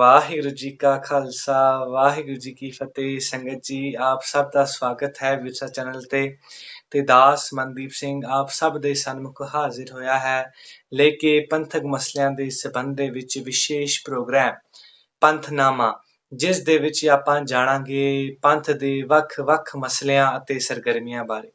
ਵਾਹਿਗੁਰੂ ਜੀ ਕਾ ਖਾਲਸਾ, ਵਾਹਿਗੁਰੂ ਜੀ ਕੀ ਫਤਿਹ। ਸੰਗਤ ਜੀ, ਆਪ ਸਭ ਦਾ ਸਵਾਗਤ ਹੈ ਵਿਰਸਾ ਚੈਨਲ ਤੇ। ਤੇ ਦਾਸ ਮਨਦੀਪ ਸਿੰਘ ਆਪ ਸਭ ਦੇ ਸਨਮੁਖ ਹਾਜ਼ਰ ਹੋਇਆ ਹੈ ਲੈ ਕੇ ਪੰਥਕ ਮਸਲਿਆਂ ਦੇ ਸਬੰਧ ਦੇ ਵਿੱਚ ਵਿਸ਼ੇਸ਼ ਪ੍ਰੋਗਰਾਮ, ਪੰਥਨਾਮਾ, ਜਿਸ ਦੇ ਵਿੱਚ ਆਪਾਂ ਜਾਣਾਂਗੇ ਪੰਥ ਦੇ ਵੱਖ-ਵੱਖ ਮਸਲਿਆਂ ਅਤੇ ਸਰਗਰਮੀਆਂ ਬਾਰੇ।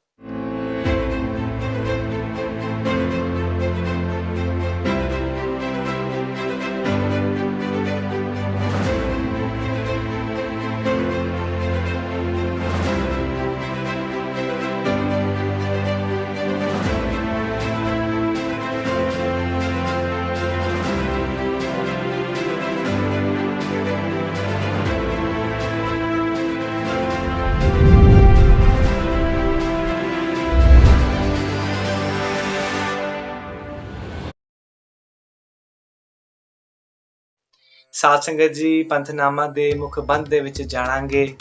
ਸਾਧ ਸੰਗਤ ਜੀ, ਪੰਥਨਾਮਾ ਦੇ ਮੁੱਖ ਬੰਦ ਦੇ ਵਿੱਚ ਜਾਣਾਂਗੇ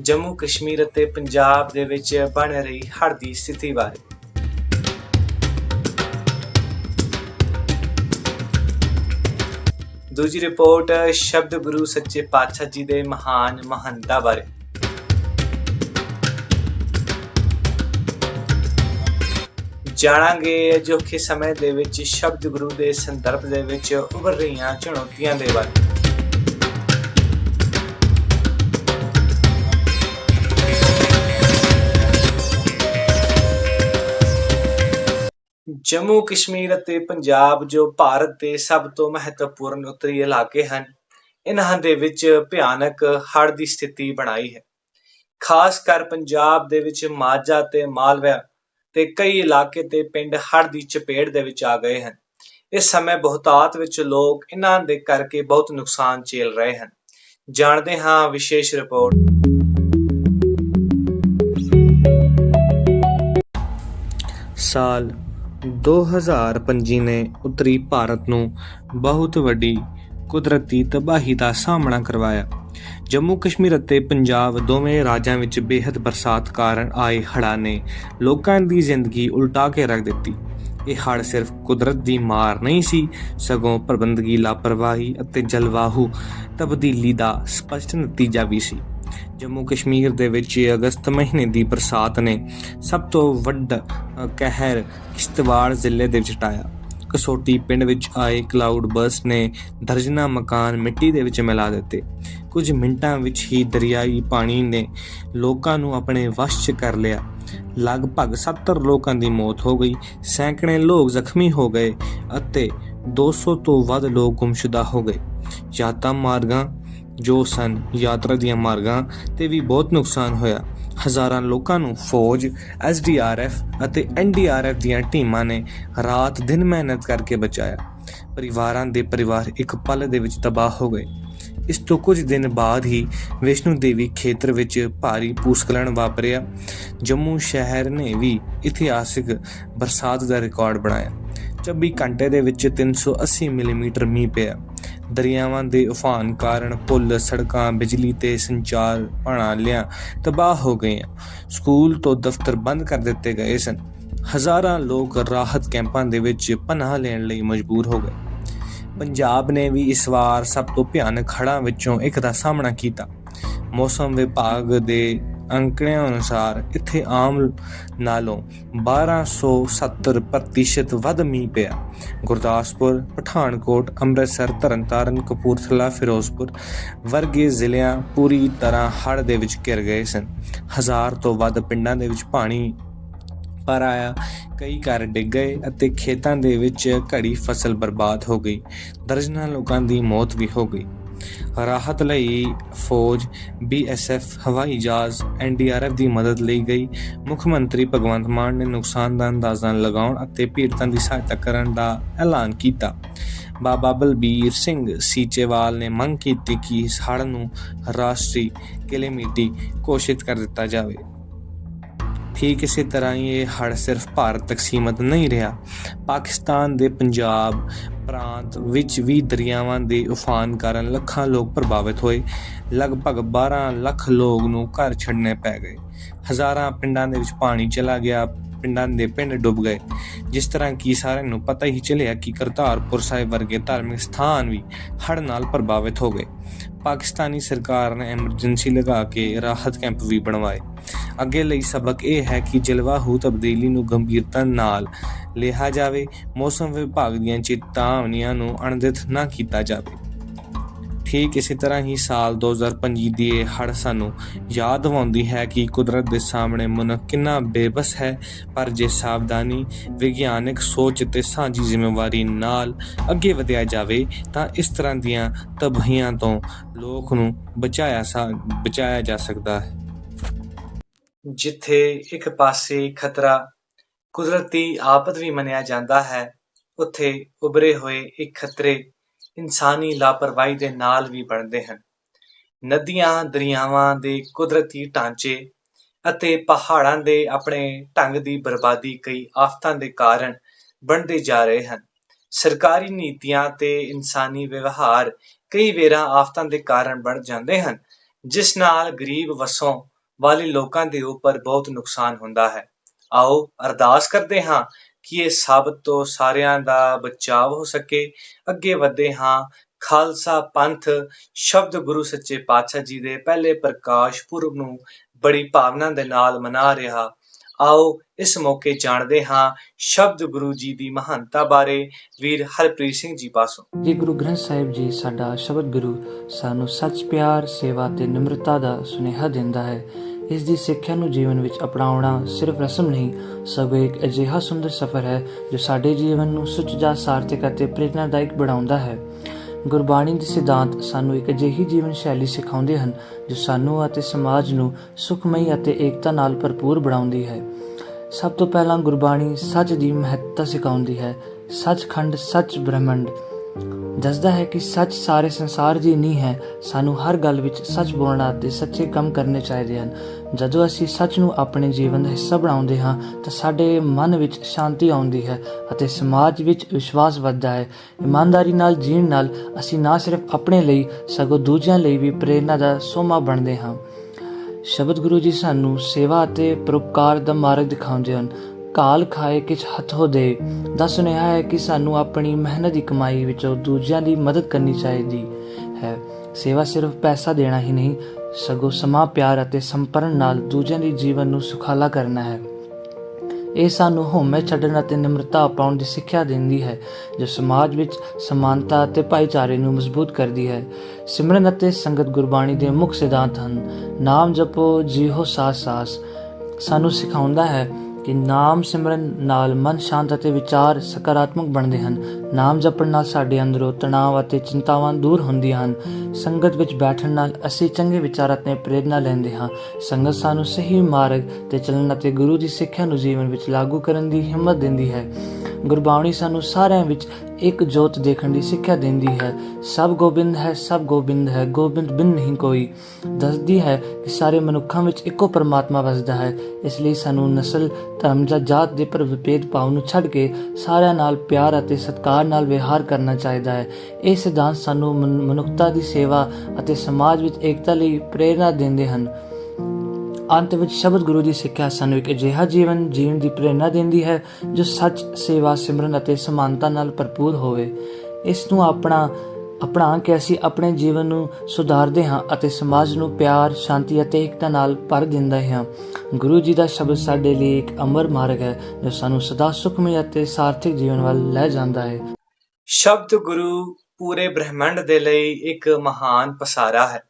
ਜੰਮੂ ਕਸ਼ਮੀਰ ਅਤੇ ਪੰਜਾਬ ਦੇ ਵਿੱਚ ਬਣ ਰਹੀ ਹੜ੍ਹ ਦੀ ਸਥਿਤੀ ਬਾਰੇ। ਦੂਜੀ ਰਿਪੋਰਟ, ਸ਼ਬਦ ਗੁਰੂ ਸੱਚੇ ਪਾਤਸ਼ਾਹ ਜੀ ਦੇ ਮਹਾਨ ਮਹੰਤਾ ਬਾਰੇ। ਜਾਣਾਂਗੇ ਅਜੋਕੇ ਸਮੇਂ ਦੇ ਵਿੱਚ ਸ਼ਬਦ ਗੁਰੂ ਦੇ ਸੰਦਰਭ ਦੇ ਵਿੱਚ ਉੱਭਰ ਰਹੀਆਂ ਚੁਣੌਤੀਆਂ ਦੇ ਬਾਰੇ। ਜੰਮੂ ਕਸ਼ਮੀਰ ਅਤੇ ਪੰਜਾਬ ਜੋ ਭਾਰਤ ਦੇ ਸਭ ਤੋਂ ਮਹੱਤਵਪੂਰਨ ਉੱਤਰੀ ਇਲਾਕੇ ਹਨ, ਇਹਨਾਂ ਦੇ ਵਿੱਚ ਭਿਆਨਕ ਹੜ੍ਹ ਦੀ ਸਥਿਤੀ ਬਣਾਈ ਹੈ। ਖਾਸ ਕਰ ਪੰਜਾਬ ਦੇ ਵਿੱਚ ਮਾਝਾ ਤੇ ਮਾਲਵਾ ਤੇ ਕਈ ਇਲਾਕੇ ਤੇ ਪਿੰਡ ਹੜ੍ਹ ਦੀ ਚਪੇਟ ਦੇ ਵਿੱਚ ਆ ਗਏ ਹਨ। ਇਸ ਸਮੇਂ ਬਹੁਤਾਤ ਵਿੱਚ ਲੋਕ ਇਹਨਾਂ ਦੇ ਕਰਕੇ ਬਹੁਤ ਨੁਕਸਾਨ ਝੇਲ ਰਹੇ ਹਨ। ਜਾਣਦੇ ਹਾਂ ਵਿਸ਼ੇਸ਼ ਰਿਪੋਰਟ। ਸਾਲ 2025 ਨੇ ਉੱਤਰੀ ਭਾਰਤ ਨੂੰ ਬਹੁਤ ਵੱਡੀ ਕੁਦਰਤੀ ਤਬਾਹੀ ਦਾ ਸਾਹਮਣਾ ਕਰਵਾਇਆ। ਜੰਮੂ ਕਸ਼ਮੀਰ ਅਤੇ ਪੰਜਾਬ ਦੋਵੇਂ ਰਾਜਾਂ ਵਿੱਚ ਬੇਹੱਦ ਬਰਸਾਤ ਕਾਰਨ ਆਏ ਹੜ੍ਹਾਂ ਨੇ ਲੋਕਾਂ ਦੀ ਜ਼ਿੰਦਗੀ ਉਲਟਾ ਕੇ ਰੱਖ ਦਿੱਤੀ। ਇਹ ਹੜ੍ਹ ਸਿਰਫ ਕੁਦਰਤ ਦੀ ਮਾਰ ਨਹੀਂ ਸੀ, ਸਗੋਂ ਪ੍ਰਬੰਧਕੀ ਲਾਪਰਵਾਹੀ ਅਤੇ ਜਲਵਾਹੂ ਤਬਦੀਲੀ ਦਾ ਸਪਸ਼ਟ ਨਤੀਜਾ ਵੀ ਸੀ। ਜੰਮੂ ਕਸ਼ਮੀਰ ਦੇ ਵਿੱਚ ਅਗਸਤ ਮਹੀਨੇ ਦੀ ਬਰਸਾਤ ਨੇ ਸਭ ਤੋਂ ਵੱਡਾ ਕਹਿਰ ਕਿਸ਼ਤਵਾੜ ਜ਼ਿਲ੍ਹੇ ਦੇ ਵਿੱਚ ਟਾਇਆ ਕਸੋਟੀ ਪਿੰਡ ਵਿੱਚ ਆਏ ਕਲਾਊਡ ਬਰਸ ਨੇ ਦਰਜਨਾ ਮਕਾਨ ਮਿੱਟੀ ਦੇ ਵਿੱਚ ਮਿਲਾ ਦਿੱਤੇ। ਕੁਝ ਮਿੰਟਾਂ ਵਿੱਚ ਹੀ ਦਰਿਆਈ ਪਾਣੀ ਨੇ ਲੋਕਾਂ ਨੂੰ ਆਪਣੇ ਵਸ਼ 'ਚ ਕਰ ਲਿਆ। ਲਗਭਗ 70 ਲੋਕਾਂ ਦੀ ਮੌਤ ਹੋ ਗਈ, ਸੈਂਕੜੇ ਲੋਕ ਜ਼ਖਮੀ ਹੋ ਗਏ ਅਤੇ 200 ਤੋਂ ਵੱਧ ਲੋਕ ਗੁੰਮਸ਼ੁਦਾ ਹੋ ਗਏ। ਯਾਤਰਾ ਮਾਰਗਾਂ ਜੋ ਸਨ ਯਾਤਰਾ ਦੀਆਂ ਮਾਰਗਾਂ ਤੇ ਵੀ ਬਹੁਤ ਨੁਕਸਾਨ ਹੋਇਆ। ਹਜ਼ਾਰਾਂ ਲੋਕਾਂ ਨੂੰ ਫੌਜ ਐਸਡੀਆਰਐਫ ਅਤੇ ਐਨਡੀਆਰਐਫ ਦੀਆਂ ਟੀਮਾਂ ਨੇ ਰਾਤ ਦਿਨ ਮਿਹਨਤ ਕਰਕੇ ਬਚਾਇਆ। ਪਰਿਵਾਰਾਂ ਦੇ ਪਰਿਵਾਰ ਇੱਕ ਪਲ ਦੇ ਵਿੱਚ ਤਬਾਹ ਹੋ ਗਏ। ਇਸ ਤੋਂ ਕੁਝ ਦਿਨ ਬਾਅਦ ਹੀ ਵਿਸ਼ਨੂੰ ਦੇਵੀ ਖੇਤਰ ਵਿੱਚ ਭਾਰੀ ਭੂਸਖਲਨ ਵਾਪਰਿਆ। ਜੰਮੂ ਸ਼ਹਿਰ ਨੇ ਵੀ ਇਤਿਹਾਸਿਕ ਬਰਸਾਤ ਦਾ ਰਿਕਾਰਡ ਬਣਾਇਆ। 24 ਘੰਟੇ ਦੇ ਵਿੱਚ 380 ਮਿਲੀਮੀਟਰ ਮੀਂਹ ਪਿਆ। ਦਰਿਆਵਾਂ ਦੇ ਉਫਾਨ ਕਾਰਨ ਪੁਲ, ਸੜਕਾਂ, ਬਿਜਲੀ ਤੇ ਸੰਚਾਰ ਪ੍ਰਣਾਲੀਆਂ ਤਬਾਹ ਹੋ ਗਈਆਂ। ਸਕੂਲ ਤੋਂ ਦਫ਼ਤਰ ਬੰਦ ਕਰ ਦਿੱਤੇ ਗਏ ਸਨ। ਹਜ਼ਾਰਾਂ ਲੋਕ ਰਾਹਤ ਕੈਂਪਾਂ ਦੇ ਵਿੱਚ ਪਨਾਹ ਲੈਣ ਲਈ ਮਜਬੂਰ ਹੋ ਗਏ। ਪੰਜਾਬ ਨੇ ਵੀ ਇਸ ਵਾਰ ਸਭ ਤੋਂ ਭਿਆਨਕ ਹੜ੍ਹਾਂ ਵਿੱਚੋਂ ਇੱਕ ਦਾ ਸਾਹਮਣਾ ਕੀਤਾ। ਮੌਸਮ ਵਿਭਾਗ ਦੇ ਅੰਕੜਿਆਂ ਅਨੁਸਾਰ ਇੱਥੇ ਆਮ ਨਾਲੋਂ 1270 ਪ੍ਰਤੀਸ਼ਤ ਵੱਧ ਮੀਂਹ ਪਿਆ। ਗੁਰਦਾਸਪੁਰ, ਪਠਾਨਕੋਟ, ਅੰਮ੍ਰਿਤਸਰ, ਤਰਨਤਾਰਨ, ਕਪੂਰਥਲਾ, ਫਿਰੋਜ਼ਪੁਰ ਵਰਗੇ ਜ਼ਿਲ੍ਹਿਆਂ ਪੂਰੀ ਤਰ੍ਹਾਂ ਹੜ੍ਹ ਦੇ ਵਿੱਚ ਘਿਰ ਗਏ ਸਨ। ਹਜ਼ਾਰ ਤੋਂ ਵੱਧ ਪਿੰਡਾਂ ਦੇ ਵਿੱਚ ਪਾਣੀ ਪਰ ਆਇਆ। ਕਈ ਘਰ ਡਿੱਗ ਗਏ ਅਤੇ ਖੇਤਾਂ ਦੇ ਵਿੱਚ ਘੜੀ ਫਸਲ ਬਰਬਾਦ ਹੋ ਗਈ। ਦਰਜਨਾਂ ਲੋਕਾਂ ਦੀ ਮੌਤ ਵੀ ਹੋ ਗਈ। ਰਾਹਤ ਲਈ ਫੌਜ ਬੀਐਸਐਫ ਹਵਾਈ ਜਹਾਜ਼ ਐਨਡੀਆਰਐਫ ਦੀ ਮਦਦ ਲਈ ਗਈ। ਮੁੱਖ ਮੰਤਰੀ ਭਗਵੰਤ ਮਾਨ ਨੇ ਨੁਕਸਾਨ ਦਾ ਅੰਦਾਜ਼ਾ ਲਗਾਉਣ ਅਤੇ ਪੀੜਤਾਂ ਦੀ ਸਹਾਇਤਾ ਕਰਨ ਦਾ ਐਲਾਨ ਕੀਤਾ। ਬਾਬਾ ਬਲਬੀਰ ਸਿੰਘ ਸੀਚੇਵਾਲ ਨੇ ਮੰਗ ਕੀਤੀ ਕਿ ਇਸ ਹੜ੍ਹ ਨੂੰ ਰਾਸ਼ਟਰੀ ਕਿਲੇਮੀਟੀ ਘੋਸ਼ਿਤ ਕਰ ਦਿੱਤਾ ਜਾਵੇ। ਠੀਕ ਇਸੇ ਤਰ੍ਹਾਂ ਹੀ ਇਹ ਹੜ੍ਹ ਸਿਰਫ ਭਾਰਤ ਤੱਕ ਸੀਮਤ ਨਹੀਂ ਰਿਹਾ। ਪਾਕਿਸਤਾਨ ਦੇ ਪੰਜਾਬ ਪ੍ਰਾਂਤ ਵਿੱਚ ਵੀ ਦਰਿਆਵਾਂ ਦੇ ਉਫਾਨ ਕਾਰਨ ਲੱਖਾਂ ਲੋਕ ਪ੍ਰਭਾਵਿਤ ਹੋਏ। ਲਗਭਗ 12 ਲੱਖ ਲੋਕ ਨੂੰ ਘਰ ਛੱਡਣੇ ਪੈ ਗਏ। ਹਜ਼ਾਰਾਂ ਪਿੰਡਾਂ ਦੇ ਵਿੱਚ ਪਾਣੀ ਚਲਾ ਗਿਆ, ਪਿੰਡਾਂ ਦੇ ਪਿੰਡ ਡੁੱਬ ਗਏ। ਜਿਸ ਤਰ੍ਹਾਂ ਕਿ ਸਾਰਿਆਂ ਨੂੰ ਪਤਾ ਹੀ ਚੱਲਿਆ ਕਿ ਕਰਤਾਰਪੁਰ ਸਾਹਿਬ ਵਰਗੇ ਧਾਰਮਿਕ ਸਥਾਨ ਵੀ ਹੜ੍ਹ ਨਾਲ ਪ੍ਰਭਾਵਿਤ ਹੋ ਗਏ। ਪਾਕਿਸਤਾਨੀ ਸਰਕਾਰ ਨੇ ਐਮਰਜੈਂਸੀ ਲਗਾ ਕੇ ਰਾਹਤ ਕੈਂਪ ਵੀ ਬਣਵਾਏ। ਅੱਗੇ ਲਈ ਸਬਕ ਇਹ ਹੈ ਕਿ ਜਲਵਾਯੂ ਤਬਦੀਲੀ ਨੂੰ ਗੰਭੀਰਤਾ ਨਾਲ ਲਿਆ ਜਾਵੇ, ਮੌਸਮ ਵਿਭਾਗ ਦੀਆਂ ਚੇਤਾਵਨੀਆਂ ਨੂੰ ਅਣਦਿੱਠ ਨਾ ਕੀਤਾ ਜਾਵੇ। ਠੀਕ ਇਸੇ ਤਰ੍ਹਾਂ ਹੀ ਸਾਲ 2025 ਦੀ ਇਹ ਹੜ ਸਾਨੂੰ ਯਾਦ ਦਿਵਾਉਂਦੀ ਹੈ ਕਿ ਕੁਦਰਤ ਦੇ ਸਾਹਮਣੇ ਮਨੁੱਖ ਕਿੰਨਾ ਬੇਬਸ ਹੈ, ਪਰ ਜੇ ਸਾਵਧਾਨੀ, ਵਿਗਿਆਨਕ ਸੋਚ ਤੇ ਸਾਂਝੀ ਜ਼ਿੰਮੇਵਾਰੀ ਨਾਲ ਅੱਗੇ ਵਧਿਆ ਜਾਵੇ, ਤਾਂ ਇਸ ਤਰ੍ਹਾਂ ਦੀਆਂ ਤਬਾਹੀਆਂ ਤੋਂ ਲੋਕ ਨੂੰ ਬਚਾਇਆ ਸਾ, ਬਚਾਇਆ ਜਾ ਸਕਦਾ ਹੈ। ਜਿੱਥੇ ਇੱਕ ਪਾਸੇ ਖਤਰਾ ਕੁਦਰਤੀ ਆਫਤ ਵੀ ਮੰਨਿਆ ਜਾਂਦਾ ਹੈ, ਉੱਥੇ ਉਭਰੇ ਹੋਏ ਇੱਕ ਖਤਰੇ ਇਨਸਾਨੀ ਲਾਪਰਵਾਹੀ ਦੇ ਨਾਲ ਵੀ ਬਣਦੇ ਹਨ। ਨਦੀਆਂ, ਦਰਿਆਵਾਂ ਦੇ ਕੁਦਰਤੀ ਢਾਂਚੇ ਅਤੇ ਪਹਾੜਾਂ ਦੇ ਆਪਣੇ ਢੰਗ ਦੀ ਬਰਬਾਦੀ ਕਈ ਆਫਤਾਂ ਦੇ ਕਾਰਨ ਬਣਦੇ ਜਾ ਰਹੇ ਹਨ। ਸਰਕਾਰੀ ਨੀਤੀਆਂ ਤੇ ਇਨਸਾਨੀ ਵਿਵਹਾਰ ਕਈ ਵੇਰਾਂ ਆਫਤਾਂ ਦੇ ਕਾਰਨ ਬਣ ਜਾਂਦੇ ਹਨ, ਜਿਸ ਨਾਲ ਗਰੀਬ ਵਸੋਂ ਵਾਲੇ ਲੋਕਾਂ ਦੇ ਉੱਪਰ ਬਹੁਤ ਨੁਕਸਾਨ ਹੁੰਦਾ ਹੈ। ਆਓ ਅਰਦਾਸ ਕਰਦੇ ਹਾਂ ਕਿ ਇਹ ਸਭ ਤੋਂ ਸਾਰਿਆਂ ਦਾ ਬਚਾਅ ਹੋ ਸਕੇ। ਅੱਗੇ ਵਧਦੇ ਹਾਂ। ਖਾਲਸਾ ਪੰਥ ਸ਼ਬਦ ਗੁਰੂ ਸੱਚੇ ਪਾਤਸ਼ਾਹ ਜੀ ਦੇ ਪਹਿਲੇ ਪ੍ਰਕਾਸ਼ ਪੁਰਬ ਨੂੰ ਬੜੀ ਭਾਵਨਾ ਦੇ ਨਾਲ ਮਨਾ ਰਿਹਾ। ਆਓ ਇਸ ਮੌਕੇ ਜਾਣਦੇ ਹਾਂ ਸ਼ਬਦ ਗੁਰੂ ਜੀ ਦੀ ਮਹਾਨਤਾ ਬਾਰੇ। ਵੀਰ ਹਰਪ੍ਰੀਤ ਸਿੰਘ ਜੀ ਪਾਸੋਂ। ਜੀ ਗੁਰੂ ਗ੍ਰੰਥ ਸਾਹਿਬ ਜੀ, ਸਾਡਾ ਸ਼ਬਦ ਗੁਰੂ ਸਾਨੂੰ ਸੱਚ ਪਿਆਰ, ਸੇਵਾ ਤੇ ਨਿਮਰਤਾ ਦਾ ਸੁਨੇਹਾ ਦਿੰਦਾ ਹੈ। ਇਸ ਦੀ ਸਿੱਖਿਆ ਨੂੰ ਜੀਵਨ ਵਿੱਚ ਅਪਣਾਉਣਾ ਸਿਰਫ ਰਸਮ ਨਹੀਂ, ਸਗੋਂ ਇੱਕ ਅਜਿਹਾ ਸੁੰਦਰ ਸਫ਼ਰ ਹੈ ਜੋ ਸਾਡੇ ਜੀਵਨ ਨੂੰ ਸੁਚੱਜਾ ਸਾਰਥਕ ਅਤੇ ਪ੍ਰੇਰਨਾਦਾਇਕ ਬਣਾਉਂਦਾ ਹੈ। ਗੁਰਬਾਣੀ ਦੇ ਸਿਧਾਂਤ ਸਾਨੂੰ ਇੱਕ ਅਜਿਹੀ ਜੀਵਨ ਸ਼ੈਲੀ ਸਿਖਾਉਂਦੇ ਹਨ, ਜੋ ਸਾਨੂੰ ਅਤੇ ਸਮਾਜ ਨੂੰ ਸੁਖਮਈ ਅਤੇ ਏਕਤਾ ਨਾਲ ਭਰਪੂਰ ਬਣਾਉਂਦੀ ਹੈ। ਸਭ ਤੋਂ ਪਹਿਲਾਂ ਗੁਰਬਾਣੀ ਸੱਚ ਦੀ ਮਹੱਤਤਾ ਸਿਖਾਉਂਦੀ ਹੈ। ਸੱਚਖੰਡ, ਸੱਚ ਬ੍ਰਹਮੰਡ। ਦੱਸਦਾ ਹੈ ਕਿ ਸੱਚ ਸਾਰੇ ਸੰਸਾਰ ਦੀ ਨਹੀਂ ਹੈ। ਸਾਨੂੰ ਹਰ ਗੱਲ ਵਿੱਚ ਸੱਚ ਬੋਲਣਾ ਅਤੇ ਸੱਚੇ ਕੰਮ ਕਰਨੇ ਚਾਹੀਦੇ ਹਨ। ਜਦੋਂ ਅਸੀਂ ਸੱਚ ਨੂੰ ਆਪਣੇ ਜੀਵਨ ਦਾ ਹਿੱਸਾ ਬਣਾਉਂਦੇ ਹਾਂ, ਤਾਂ ਸਾਡੇ ਮਨ ਵਿੱਚ ਸ਼ਾਂਤੀ ਆਉਂਦੀ ਹੈ ਅਤੇ ਸਮਾਜ ਵਿੱਚ ਵਿਸ਼ਵਾਸ ਵੱਧਦਾ ਹੈ। ਇਮਾਨਦਾਰੀ ਨਾਲ ਜੀਣ ਨਾਲ ਅਸੀਂ ਨਾ ਸਿਰਫ ਆਪਣੇ ਲਈ, ਸਗੋਂ ਦੂਜਿਆਂ ਲਈ ਵੀ ਪ੍ਰੇਰਨਾ ਦਾ ਸੋਮਾ ਬਣਦੇ ਹਾਂ। ਸ਼ਬਦ ਗੁਰੂ ਜੀ ਸਾਨੂੰ ਸੇਵਾ ਅਤੇ ਪਰਉਪਕਾਰ ਦਾ ਮਾਰਗ ਦਿਖਾਉਂਦੇ ਹਨ। ਕਾਲ ਖਾਏ ਕਿਛ ਹੱਥੋਂ ਦੇ ਦਾ ਸੁਨੇਹਾ ਹੈ ਕਿ ਸਾਨੂੰ ਆਪਣੀ ਮਿਹਨਤ ਦੀ ਕਮਾਈ ਵਿੱਚੋਂ ਦੂਜਿਆਂ ਦੀ ਮਦਦ ਕਰਨੀ ਚਾਹੀਦੀ ਹੈ। ਸੇਵਾ ਸਿਰਫ ਪੈਸਾ ਦੇਣਾ ਹੀ ਨਹੀਂ, ਸਗੋਂ ਸਮਾਂ, ਪਿਆਰ ਅਤੇ ਸੰਪਰਨ ਨਾਲ ਦੂਜਿਆਂ ਦੇ ਜੀਵਨ ਨੂੰ ਸੁਖਾਲਾ ਕਰਨਾ ਹੈ। ਇਹ ਸਾਨੂੰ ਹਉਮੈ ਛੱਡਣ ਅਤੇ ਨਿਮਰਤਾ ਅਪਣਾਉਣ ਦੀ ਸਿੱਖਿਆ ਦਿੰਦੀ ਹੈ, ਜੋ ਸਮਾਜ ਵਿੱਚ ਸਮਾਨਤਾ ਅਤੇ ਭਾਈਚਾਰੇ ਨੂੰ ਮਜ਼ਬੂਤ ਕਰਦੀ ਹੈ। ਸਿਮਰਨ ਅਤੇ ਸੰਗਤ ਗੁਰਬਾਣੀ ਦੇ ਮੁੱਖ ਸਿਧਾਂਤ ਹਨ, ਨਾਮ ਜਪੋ, ਜੀਹੋ ਸਾਸ ਸਾਸ। ਸਾਨੂੰ ਸਿਖਾਉਂਦਾ ਹੈ ਕਿ ਨਾਮ ਸਿਮਰਨ ਨਾਲ ਮਨ ਸ਼ਾਂਤ ਅਤੇ ਵਿਚਾਰ ਸਕਾਰਾਤਮਕ ਬਣਦੇ ਹਨ। ਨਾਮ ਜਪਣ ਨਾਲ ਸਾਡੇ ਅੰਦਰੋਂ ਤਣਾਅ ਅਤੇ ਚਿੰਤਾਵਾਂ ਦੂਰ ਹੁੰਦੀਆਂ ਹਨ। ਸੰਗਤ ਵਿੱਚ ਬੈਠਣ ਨਾਲ ਅਸੀਂ ਚੰਗੇ ਵਿਚਾਰਾਂ ਅਤੇ ਪ੍ਰੇਰਣਾ ਲੈਂਦੇ ਹਾਂ। ਸੰਗਤ ਸਾਨੂੰ ਸਹੀ ਮਾਰਗ ਤੇ ਚੱਲਣ ਅਤੇ ਗੁਰੂ ਦੀ ਸਿੱਖਿਆ ਨੂੰ ਜੀਵਨ ਵਿੱਚ ਲਾਗੂ ਕਰਨ ਦੀ ਹਿੰਮਤ ਦਿੰਦੀ ਹੈ। ਗੁਰਬਾਣੀ ਸਾਨੂੰ ਸਾਰਿਆਂ ਵਿੱਚ ਇੱਕ ਜੋਤ ਦੇਖਣ ਦੀ ਸਿੱਖਿਆ ਦਿੰਦੀ ਹੈ। ਸਭ ਗੋਬਿੰਦ ਹੈ, ਸਭ ਗੋਬਿੰਦ ਹੈ, ਗੋਬਿੰਦ ਬਿਨ ਨਹੀਂ ਕੋਈ। ਦੱਸਦੀ ਹੈ ਕਿ ਸਾਰੇ ਮਨੁੱਖਾਂ ਵਿੱਚ ਇੱਕੋ ਪਰਮਾਤਮਾ ਵਸਦਾ ਹੈ। ਇਸ ਲਈ ਸਾਨੂੰ ਨਸਲ, ਧਰਮ ਜਾਂ ਜਾਤ ਦੇ ਪਰ ਵਿਭੇਦ ਭਾਵ ਨੂੰ ਛੱਡ ਕੇ ਸਾਰਿਆਂ ਨਾਲ ਪਿਆਰ ਅਤੇ ਸਤਿਕਾਰ ਨਾਲ ਵਿਹਾਰ ਕਰਨਾ ਚਾਹੀਦਾ ਹੈ। ਇਹ ਸਿਧਾਂਤ ਸਾਨੂੰ ਮਨ- ਮਨੁੱਖਤਾ ਦੀ ਸੇਵਾ ਅਤੇ ਸਮਾਜ ਵਿੱਚ ਏਕਤਾ ਲਈ ਪ੍ਰੇਰਣਾ ਦਿੰਦੇ ਹਨ। ਅੰਤ ਵਿੱਚ ਸ਼ਬਦ ਗੁਰੂ ਦੀ ਸਿੱਖਿਆ ਸਾਨੂੰ ਇੱਕ ਅਜਿਹਾ ਜੀਵਨ, ਜੀਣ ਦੀ ਪ੍ਰੇਰਣਾ ਦਿੰਦੀ ਹੈ, ਜੋ ਸੱਚ, ਸੇਵਾ, ਸਿਮਰਨ ਅਤੇ ਸਮਾਨਤਾ ਨਾਲ ਭਰਪੂਰ ਹੋਵੇ। ਇਸ ਨੂੰ ਆਪਣਾ ਅਪਣਾ ਕੇ ਅਸੀਂ ਆਪਣੇ ਜੀਵਨ ਨੂੰ ਸੁਧਾਰਦੇ ਹਾਂ ਅਤੇ ਸਮਾਜ ਨੂੰ ਪਿਆਰ, ਸ਼ਾਂਤੀ ਅਤੇ ਏਕਤਾ ਨਾਲ ਭਰ ਦਿੰਦਾ ਹਾਂ। ਗੁਰੂ ਜੀ ਦਾ ਸ਼ਬਦ ਸਾਡੇ ਲਈ ਇੱਕ ਅਮਰ ਮਾਰਗ ਹੈ, ਜੋ ਸਾਨੂੰ ਸਦਾ ਸੁਖਮਈ ਅਤੇ ਸਾਰਥਿਕ ਜੀਵਨ ਵੱਲ ਲੈ ਜਾਂਦਾ ਹੈ। ਸ਼ਬਦ ਗੁਰੂ ਪੂਰੇ ਬ੍ਰਹਿਮੰਡ ਦੇ ਲਈ ਇੱਕ ਮਹਾਨ ਪਸਾਰਾ ਹੈ।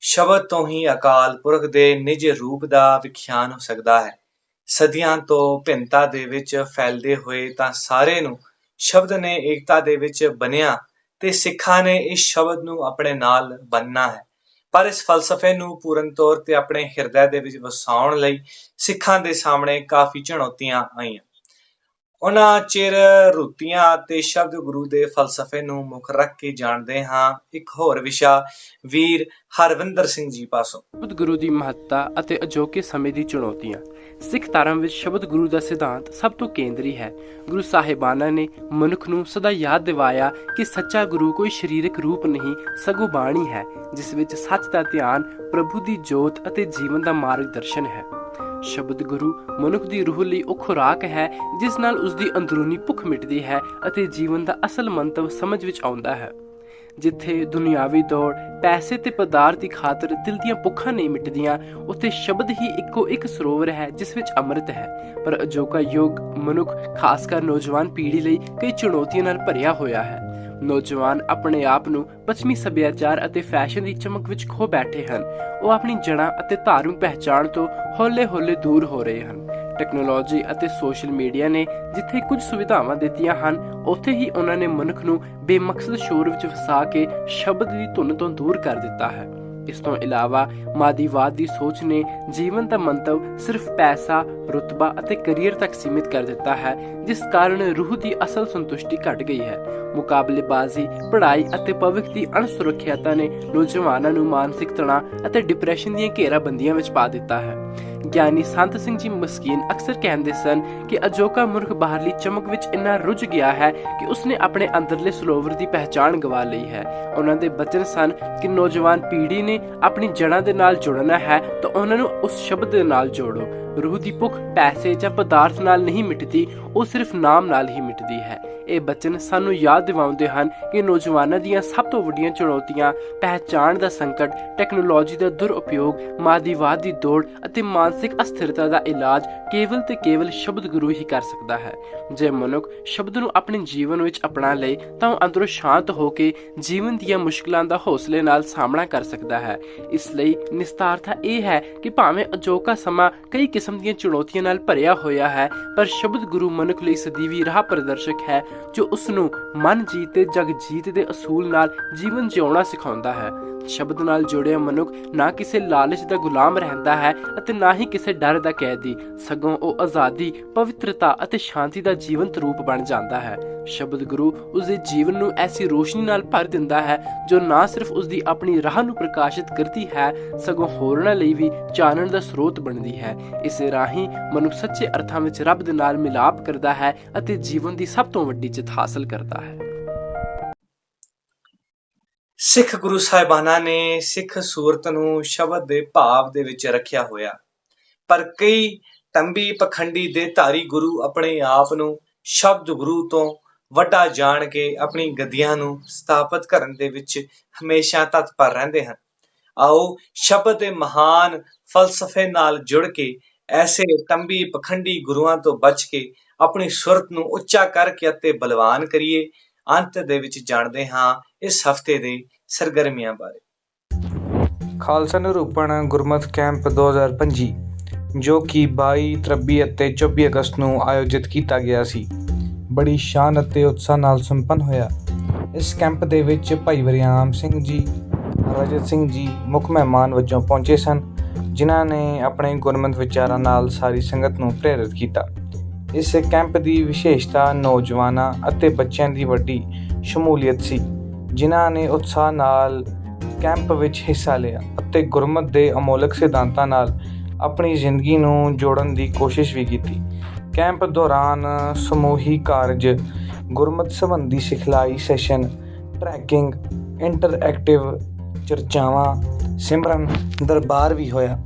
ਸ਼ਬਦ ਤੋਂ ਹੀ ਅਕਾਲ ਪੁਰਖ ਦੇ ਨਿਜ ਰੂਪ ਦਾ ਵਿਖਿਆਨ ਹੋ ਸਕਦਾ ਹੈ। ਸਦੀਆਂ ਤੋਂ ਭਿੰਨਤਾ ਦੇ ਵਿੱਚ ਫੈਲਦੇ ਹੋਏ ਤਾਂ ਸਾਰੇ ਨੂੰ ਸ਼ਬਦ ਨੇ ਏਕਤਾ ਦੇ ਵਿੱਚ ਬਣਿਆ ਤੇ ਸਿੱਖਾਂ ਨੇ ਇਸ ਸ਼ਬਦ ਨੂੰ ਆਪਣੇ ਨਾਲ ਬੰਨਣਾ ਹੈ। ਪਰ ਇਸ ਫਲਸਫੇ ਨੂੰ ਪੂਰਨ ਤੌਰ ਤੇ ਆਪਣੇ ਹਿਰਦੇ ਦੇ ਵਿੱਚ ਵਸਾਉਣ ਲਈ ਸਿੱਖਾਂ ਦੇ ਸਾਹਮਣੇ ਕਾਫੀ ਚੁਣੌਤੀਆਂ ਆਈਆਂ। ਉਹਨਾਂ ਚਿਰ ਰੁੱਤੀਆਂ ਅਤੇ ਸ਼ਬਦ ਗੁਰੂ ਦੇ ਫਲਸਫੇ ਨੂੰ ਮੁੱਖ ਰੱਖ ਕੇ ਜਾਣਦੇ ਹਾਂ, ਇੱਕ ਹੋਰ ਵਿਸ਼ਾ, ਵੀਰ ਹਰਵਿੰਦਰ ਸਿੰਘ ਜੀ ਪਾਸੋਂ। ਸ਼ਬਦ ਗੁਰੂ ਦੀ ਮਹੱਤਤਾ ਅਤੇ ਅਜੋਕੇ ਸਮੇਂ ਦੀ ਚੁਣੌਤੀਆਂ। ਸਿੱਖ ਧਰਮ ਵਿੱਚ ਸ਼ਬਦ ਗੁਰੂ ਦਾ ਸਿਧਾਂਤ ਸਭ ਤੋਂ ਕੇਂਦਰੀ ਹੈ। ਗੁਰੂ ਸਾਹਿਬਾਨਾਂ ਨੇ ਮਨੁੱਖ ਨੂੰ ਸਦਾ ਯਾਦ ਦਿਵਾਇਆ ਕਿ ਸੱਚਾ ਗੁਰੂ ਕੋਈ ਸਰੀਰਕ ਰੂਪ ਨਹੀਂ, ਸਗੋਂ ਬਾਣੀ ਹੈ, ਜਿਸ ਵਿੱਚ ਸੱਚ ਦਾ ਧਿਆਨ, ਪ੍ਰਭੂ ਦੀ ਜੋਤ ਅਤੇ ਜੀਵਨ ਦਾ ਮਾਰਗਦਰਸ਼ਨ ਹੈ। ਸ਼ਬਦ ਗੁਰੂ ਮਨੁੱਖ ਦੀ ਰੂਹ ਲਈ ਉਹ ਖੁਰਾਕ ਹੈ, ਜਿਸ ਨਾਲ ਉਸ ਦੀ ਅੰਦਰੂਨੀ ਭੁੱਖ ਮਿਟਦੀ ਹੈ ਅਤੇ ਜੀਵਨ ਦਾ ਅਸਲ ਮੰਤਵ ਸਮਝ ਵਿੱਚ ਆਉਂਦਾ ਹੈ। ਜਿੱਥੇ ਦੁਨਿਆਵੀ ਦੌੜ, ਪੈਸੇ ਤੇ ਪਦਾਰਥ ਦੀ ਖਾਤਰ ਦਿਲ ਦੀਆਂ ਭੁੱਖਾਂ ਨਹੀਂ ਮਿਟਦੀਆਂ, ਉੱਥੇ ਸ਼ਬਦ ਹੀ ਇੱਕੋ ਇੱਕ ਸਰੋਵਰ ਹੈ, ਜਿਸ ਵਿੱਚ ਅੰਮ੍ਰਿਤ ਹੈ। ਪਰ ਅਜੋਕਾ ਯੁੱਗ ਮਨੁੱਖ, ਖਾਸ ਕਰ ਨੌਜਵਾਨ ਪੀੜ੍ਹੀ ਲਈ ਕਈ ਚੁਣੌਤੀਆਂ ਨਾਲ ਭਰਿਆ ਹੋਇਆ ਹੈ। ਨੌਜਵਾਨ ਆਪਣੇ ਆਪ ਨੂੰ ਪੱਛਮੀ ਸੱਭਿਆਚਾਰ ਅਤੇ ਫੈਸ਼ਨ ਦੀ ਚਮਕ ਵਿੱਚ ਖੋ ਬੈਠੇ ਹਨ। ਉਹ ਆਪਣੀ ਜੜ੍ਹਾਂ ਅਤੇ ਧਾਰਮਿਕ ਪਹਿਚਾਣ ਤੋਂ ਹੌਲੇ-ਹੌਲੇ ਦੂਰ ਹੋ ਰਹੇ ਹਨ। ਟੈਕਨੋਲੋਜੀ ਅਤੇ ਸੋਸ਼ਲ ਮੀਡੀਆ ਨੇ ਜਿੱਥੇ ਕੁਝ ਸੁਵਿਧਾਵਾਂ ਦਿੱਤੀਆਂ ਹਨ, ਉੱਥੇ ਹੀ ਉਹਨਾਂ ਨੇ ਮਨੁੱਖ ਨੂੰ ਬੇਮਕਸਦ ਸ਼ੋਰ ਵਿੱਚ ਫਸਾ ਕੇ ਸ਼ਬਦ ਦੀ ਧੁਨ ਤੋਂ ਦੂਰ ਕਰ ਦਿੱਤਾ ਹੈ। ਇਸ ਤੋਂ ਇਲਾਵਾ ਮਾਦੀਵਾਦ ਦੀ ਸੋਚ ਨੇ ਜੀਵਨ ਦਾ ਮੰਤਵ ਸਿਰਫ ਪੈਸਾ, ਰੁਤਬਾ ਅਤੇ ਕੈਰੀਅਰ ਤੱਕ ਸੀਮਿਤ ਕਰ ਦਿੱਤਾ ਹੈ ਜਿਸ ਕਾਰਨ ਰੂਹ ਦੀ ਅਸਲ ਸੰਤੁਸ਼ਟੀ ਘਟ ਗਈ ਹੈ। ਮੁਕਾਬਲੇਬਾਜ਼ੀ ਪੜ੍ਹਾਈ ਅਤੇ ਭਵਿੱਖ ਦੀ ਅਣਸੁਰੱਖਿਅਤਾ ਨੇ ਨੌਜਵਾਨਾਂ ਨੂੰ ਮਾਨਸਿਕ ਤਣਾਅ ਅਤੇ ਡਿਪਰੈਸ਼ਨ ਦੀਆਂ ਘੇਰਾਬੰਦੀਆਂ ਵਿੱਚ ਪਾ ਦਿੱਤਾ ਹੈ। ਗਿਆਨੀ ਸੰਤ ਸਿੰਘ ਜੀ ਮਸਕੀਨ ਅਕਸਰ ਕਹਿੰਦੇ ਸਨ ਕਿ ਅਜੋਕਾ ਮੁਰਖ ਬਾਹਰਲੀ ਚਮਕ ਵਿੱਚ ਇੰਨਾ ਰੁੱਝ ਗਿਆ ਹੈ ਕਿ ਉਸਨੇ ਆਪਣੇ ਅੰਦਰਲੇ ਸਰੋਵਰ ਦੀ ਪਹਿਚਾਣ ਗਵਾ ਲਈ ਹੈ। ਉਹਨਾਂ ਦੇ ਬਚਨ ਸਨ ਕਿ ਨੌਜਵਾਨ ਪੀੜ੍ਹੀ ਨੇ ਆਪਣੀ ਜੜ੍ਹਾਂ ਦੇ ਨਾਲ ਜੁੜਨਾ ਹੈ ਤਾਂ ਉਹਨਾਂ ਨੂੰ ਉਸ ਸ਼ਬਦ ਦੇ ਨਾਲ ਜੋੜੋ। ਰੂਹ ਦੀ ਭੁੱਖ ਪੈਸੇ ਜਾਂ ਪਦਾਰਥ ਨਾਲ ਨਹੀਂ ਮਿਟਦੀ, ਉਹ ਸਿਰਫ ਨਾਮ ਨਾਲ ਹੀ ਮਿਟਦੀ ਹੈ। ਇਹ ਬਚਨ ਸਾਨੂੰ ਯਾਦ ਦਿਵਾਉਂਦੇ ਹਨ ਕਿ ਨੌਜਵਾਨਾਂ ਦੀਆਂ ਸਭ ਤੋਂ ਵੱਡੀਆਂ ਚੁਣੌਤੀਆਂ, ਪਹਿਚਾਣ ਦਾ ਸੰਕਟ, ਟੈਕਨੋਲੋਜੀ ਦਾ ਦੁਰਉਪਯੋਗ, ਮਾਦੀਵਾਦ ਦੀ ਦੌੜ ਅਤੇ ਮਾਨਸਿਕ ਅਸਥਿਰਤਾ ਦਾ ਇਲਾਜ ਕੇਵਲ ਤੇ ਕੇਵਲ ਸ਼ਬਦ ਗੁਰੂ ਹੀ ਕਰ ਸਕਦਾ ਹੈ। ਜੇ ਮਨੁੱਖ ਸ਼ਬਦ ਨੂੰ ਆਪਣੇ ਜੀਵਨ ਵਿੱਚ ਅਪਣਾ ਲਏ ਤਾਂ ਉਹ ਅੰਦਰੋਂ ਸ਼ਾਂਤ ਹੋ ਕੇ ਜੀਵਨ ਦੀਆਂ ਮੁਸ਼ਕਲਾਂ ਦਾ ਹੌਸਲੇ ਨਾਲ ਸਾਹਮਣਾ ਕਰ ਸਕਦਾ ਹੈ। ਇਸ ਲਈ ਨਿਸਤਾਰਥਾ ਇਹ ਹੈ ਕਿ ਭਾਵੇਂ ਅਜੋਕਾ ਸਮਾਂ ਕਈ ਕਿਸਮ ਦੀਆਂ ਚੁਣੌਤੀਆਂ ਨਾਲ ਭਰਿਆ ਹੋਇਆ ਹੈ, ਪਰ ਸ਼ਬਦ ਗੁਰੂ ਮਨੁੱਖ ਲਈ ਸਦੀਵੀ ਰਾਹ ਪ੍ਰਦਰਸ਼ਕ ਹੈ, ਜੋ ਉਸ ਨੂੰ ਮਨ ਜੀਤ ਤੇ ਜਗ ਜੀਤ ਦੇ ਅਸੂਲ ਨਾਲ ਜੀਵਨ ਜਿਉਣਾ ਸਿਖਾਉਂਦਾ ਹੈ। ਸ਼ਬਦ ਨਾਲ ਜੁੜਿਆ ਮਨੁੱਖ ਨਾ ਕਿਸੇ ਲਾਲਚ ਦਾ ਗੁਲਾਮ ਰਹਿੰਦਾ ਹੈ ਅਤੇ ਨਾ ਹੀ ਕਿਸੇ ਡਰ ਦਾ ਕੈਦੀ। ਸਗੋਂ ਉਹ ਆਜ਼ਾਦੀ, ਪਵਿੱਤਰਤਾ ਅਤੇ ਸ਼ਾਂਤੀ ਦਾ ਜੀਵੰਤ ਰੂਪ ਬਣ ਜਾਂਦਾ ਹੈ। ਸ਼ਬਦ ਗੁਰੂ ਉਸ ਦੇ ਜੀਵਨ ਨੂੰ ਐਸੀ ਰੋਸ਼ਨੀ ਨਾਲ ਭਰ ਦਿੰਦਾ ਹੈ, ਜੋ ਨਾ ਸਿਰਫ ਉਸ ਦੀ ਆਪਣੀ ਰਾਹ ਨੂੰ ਪ੍ਰਕਾਸ਼ਿਤ ਕਰਦੀ ਹੈ, ਸਗੋਂ ਹੋਰਨਾਂ ਲਈ ਵੀ ਚਾਨਣ ਦਾ ਸਰੋਤ ਬਣਦੀ ਹੈ। ਇਸੇ ਰਾਹੀਂ ਮਨੁੱਖ ਸੱਚੇ ਅਰਥਾਂ ਵਿੱਚ ਰੱਬ ਦੇ ਨਾਲ ਮਿਲਾਪ ਕਰਦਾ ਹੈ ਅਤੇ ਜੀਵਨ ਦੀ ਸਭ ਤੋਂ ਵੱਡੀ ਜਿੱਤ ਹਾਸਲ ਕਰਦਾ ਹੈ। ਸਿੱਖ ਗੁਰੂ ਸਾਹਿਬਾਨਾਂ ਨੇ ਸਿੱਖ ਸੂਰਤ ਨੂੰ ਸ਼ਬਦ ਦੇ ਭਾਵ ਦੇ ਵਿੱਚ ਰੱਖਿਆ ਹੋਇਆ। ਪਰ ਕਈ ਤੰਬੀ ਪਖੰਡੀ ਦੇ ਧਾਰੀ ਗੁਰੂ ਆਪਣੇ ਆਪ ਨੂੰ ਸ਼ਬਦ ਗੁਰੂ ਤੋਂ ਵੱਡਾ ਜਾਣ ਕੇ ਆਪਣੀ ਗਦੀਆਂ ਨੂੰ ਸਥਾਪਿਤ ਕਰਨ ਦੇ ਵਿੱਚ ਹਮੇਸ਼ਾ ਤਤਪਰ ਰਹਿੰਦੇ ਹਨ। ਆਓ ਸ਼ਬਦ ਦੇ ਮਹਾਨ ਫਲਸਫੇ ਨਾਲ ਜੁੜ ਕੇ ਐਸੇ ਤੰਬੀ ਪਖੰਡੀ ਗੁਰੂਆਂ ਤੋਂ ਬਚ ਕੇ ਆਪਣੀ ਸੁਰਤ ਨੂੰ ਉੱਚਾ ਕਰਕੇ ਅਤੇ ਬਲਵਾਨ ਕਰੀਏ। ਅੰਤ ਦੇ ਵਿੱਚ ਜਾਣਦੇ ਹਾਂ ਇਸ ਹਫ਼ਤੇ ਦੇ ਸਰਗਰਮੀਆਂ ਬਾਰੇ। ਖਾਲਸਾ ਨਿਰੂਪਣ ਗੁਰਮਤ ਕੈਂਪ 2025 ਜੋ ਕਿ 22 23 ਅਤੇ 24 ਅਗਸਤ ਨੂੰ ਆਯੋਜਿਤ ਕੀਤਾ ਗਿਆ ਸੀ। ਬੜੀ ਸ਼ਾਨ ਅਤੇ ਉਤਸ਼ਾਹ ਨਾਲ ਸੰਪੰਨ ਹੋਇਆ। ਇਸ ਕੈਂਪ ਦੇ ਵਿੱਚ ਭਾਈ ਵਰਿਆਮ ਸਿੰਘ ਜੀ, ਰਜਤ ਸਿੰਘ ਜੀ, ਮੁੱਖ ਮਹਿਮਾਨ ਵਜੋਂ ਪਹੁੰਚੇ ਸਨ, ਜਿਨ੍ਹਾਂ ਨੇ ਆਪਣੇ ਗੁਰਮਤ ਵਿਚਾਰਾਂ ਨਾਲ ਸਾਰੀ ਸੰਗਤ ਨੂੰ ਪ੍ਰੇਰਿਤ ਕੀਤਾ। ਇਸ ਕੈਂਪ ਦੀ ਵਿਸ਼ੇਸ਼ਤਾ ਨੌਜਵਾਨਾਂ ਅਤੇ ਬੱਚਿਆਂ ਦੀ ਵੱਡੀ ਸ਼ਮੂਲੀਅਤ ਸੀ, ਜਿਨ੍ਹਾਂ ਨੇ ਉਤਸ਼ਾਹ ਨਾਲ ਕੈਂਪ ਵਿੱਚ ਹਿੱਸਾ ਲਿਆ ਅਤੇ ਗੁਰਮਤ ਦੇ ਅਮੋਲਕ ਸਿਧਾਂਤਾਂ ਨਾਲ ਆਪਣੀ ਜ਼ਿੰਦਗੀ ਨੂੰ ਜੋੜਨ ਦੀ ਕੋਸ਼ਿਸ਼ ਵੀ ਕੀਤੀ। ਕੈਂਪ ਦੌਰਾਨ ਸਮੂਹੀ ਕਾਰਜ, ਗੁਰਮਤ ਸੰਬੰਧੀ ਸਿਖਲਾਈ ਸੈਸ਼ਨ, ਟਰੈਕਿੰਗ, ਇੰਟਰਐਕਟਿਵ ਚਰਚਾਵਾਂ, ਸਿਮਰਨ, ਦਰਬਾਰ ਵੀ ਹੋਇਆ।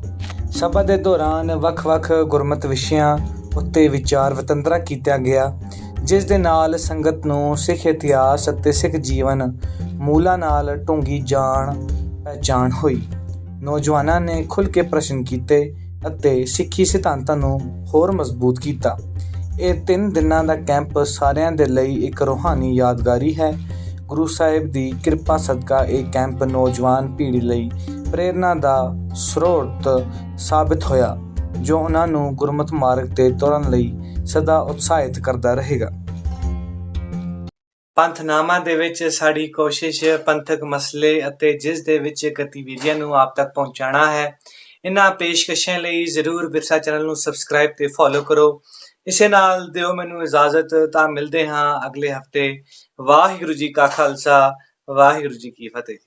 ਸਭਾ ਦੇ ਦੌਰਾਨ ਵੱਖ-ਵੱਖ ਗੁਰਮਤ ਵਿਸ਼ਿਆਂ ਉੱਤੇ ਵਿਚਾਰ ਵਤੰਦਰਾ ਕੀਤਾ ਗਿਆ, ਜਿਸ ਦੇ ਨਾਲ ਸੰਗਤ ਨੂੰ ਸਿੱਖ ਇਤਿਹਾਸ ਅਤੇ ਸਿੱਖ ਜੀਵਨ ਮੂਲਾਂ ਨਾਲ ਢੁੰਗੀ ਜਾਣ ਪਹਿਚਾਣ ਹੋਈ। ਨੌਜਵਾਨਾਂ ਨੇ ਖੁੱਲ੍ਹ ਕੇ ਪ੍ਰਸ਼ਨ ਕੀਤੇ ਅਤੇ ਸਿੱਖੀ ਸਿਧਾਂਤਾਂ ਨੂੰ ਹੋਰ ਮਜ਼ਬੂਤ ਕੀਤਾ। ਇਹ ਤਿੰਨ ਦਿਨਾਂ ਦਾ ਕੈਂਪ ਸਾਰਿਆਂ ਦੇ ਲਈ ਇੱਕ ਰੂਹਾਨੀ ਯਾਦਗਾਰੀ ਹੈ। ਗੁਰੂ ਸਾਹਿਬ ਦੀ ਕਿਰਪਾ ਸਦਕਾ ਇਹ ਕੈਂਪ ਨੌਜਵਾਨ ਪੀੜ੍ਹੀ ਲਈ ਪ੍ਰੇਰਨਾ ਦਾ ਸਰੋਤ ਸਾਬਿਤ ਹੋਇਆ। ਜੋ ਉਹਨਾਂ ਨੂੰ ਗੁਰਮਤਿ ਮਾਰਗ ਤੇ ਤੁਰਨ ਲਈ ਸਦਾ ਉਤਸ਼ਾਹਿਤ ਕਰਦਾ ਰਹੇਗਾ। ਪੰਥਨਾਮਾ ਦੇ ਵਿੱਚ ਸਾਡੀ ਕੋਸ਼ਿਸ਼ ਪੰਥਕ ਮਸਲੇ ਅਤੇ ਜਿਸ ਦੇ ਵਿੱਚ ਗਤੀਵਿਧੀਆਂ ਨੂੰ ਆਪ ਤੱਕ ਪਹੁੰਚਾਉਣਾ ਹੈ, ਇਹਨਾਂ ਪੇਸ਼ਕਸ਼ਾਂ ਲਈ ਜ਼ਰੂਰ ਵਿਰਸਾ ਚੈਨਲ ਨੂੰ ਸਬਸਕ੍ਰਾਈਬ ਤੇ ਫੋਲੋ ਕਰੋ। ਇਸੇ ਨਾਲ ਦਿਓ ਮੈਨੂੰ ਇਜਾਜ਼ਤ, ਤਾਂ ਮਿਲਦੇ ਹਾਂ ਅਗਲੇ ਹਫ਼ਤੇ। ਵਾਹਿਗੁਰੂ ਜੀ ਕਾ ਖਾਲਸਾ, ਵਾਹਿਗੁਰੂ ਜੀ ਕੀ ਫਤਿਹ।